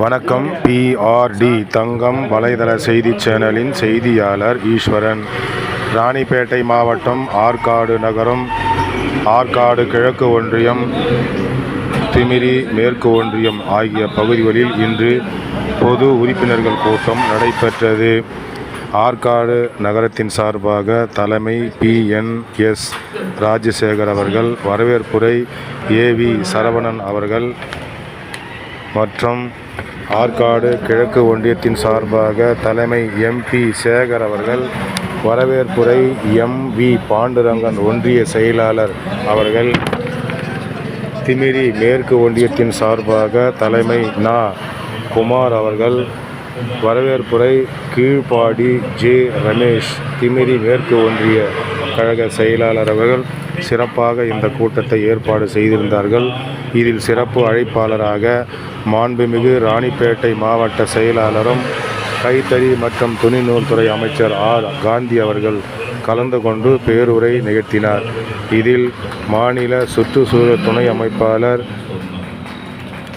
வணக்கம் பிஆர்டி தங்கம் வலைதள செய்தி சேனலின் செய்தியாளர் ஈஸ்வரன். ராணிப்பேட்டை மாவட்டம் ஆற்காடு நகரம் ஆற்காடு கிழக்கு ஒன்றியம் திமிரி மேற்கு ஒன்றியம் ஆகிய பகுதிகளில் இன்று பொது உறுப்பினர்கள் கூட்டம் நடைபெற்றது. ஆற்காடு நகரத்தின் சார்பாக தலைமை பிஎன்எஸ் ராஜசேகர் அவர்கள் வரவேற்புரை ஏவி சரவணன் அவர்கள் மற்றும் ஆற்காடு கிழக்கு ஒன்றியத்தின் சார்பாக தலைமை எம்பி சேகர் அவர்கள் வரவேற்புரை எம் வி பாண்டுரங்கன் ஒன்றிய செயலாளர் அவர்கள் திமிரி மேற்கு ஒன்றியத்தின் சார்பாக தலைமை நா. குமார் அவர்கள் வரவேற்புரை கீழ்ப்பாடி ஜே. ரமேஷ் திமிரி மேற்கு ஒன்றிய கழக செயலாளர் அவர்கள் சிறப்பாக இந்த கூட்டத்தை ஏற்பாடு செய்திருந்தார்கள். இதில் சிறப்பு அழைப்பாளராக மாண்புமிகு ராணிப்பேட்டை மாவட்ட செயலாளரும் கைத்தறி மற்றும் துணிநூல் துறை அமைச்சர் ஆர். காந்தி அவர்கள் கலந்து கொண்டு பேருரை நிகழ்த்தினார். இதில் மாநில சுற்றுச்சூழல் துணை அமைப்பாளர்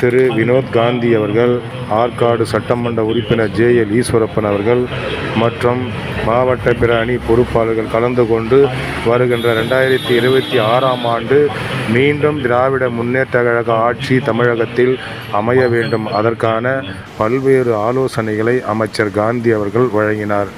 திரு வினோத் காந்தி அவர்கள் ஆற்காடு சட்டமன்ற உறுப்பினர் ஜே எல் ஈஸ்வரப்பன் அவர்கள் மற்றும் மாவட்ட பிற அணி பொறுப்பாளர்கள் கலந்து கொண்டு வருகின்ற ரெண்டாயிரத்தி இருபத்தி ஆறாம் ஆண்டு மீண்டும் திராவிட முன்னேற்ற கழக ஆட்சி தமிழகத்தில் அமைய வேண்டும். அதற்கான பல்வேறு ஆலோசனைகளை அமைச்சர் காந்தி அவர்கள் வழங்கினார்.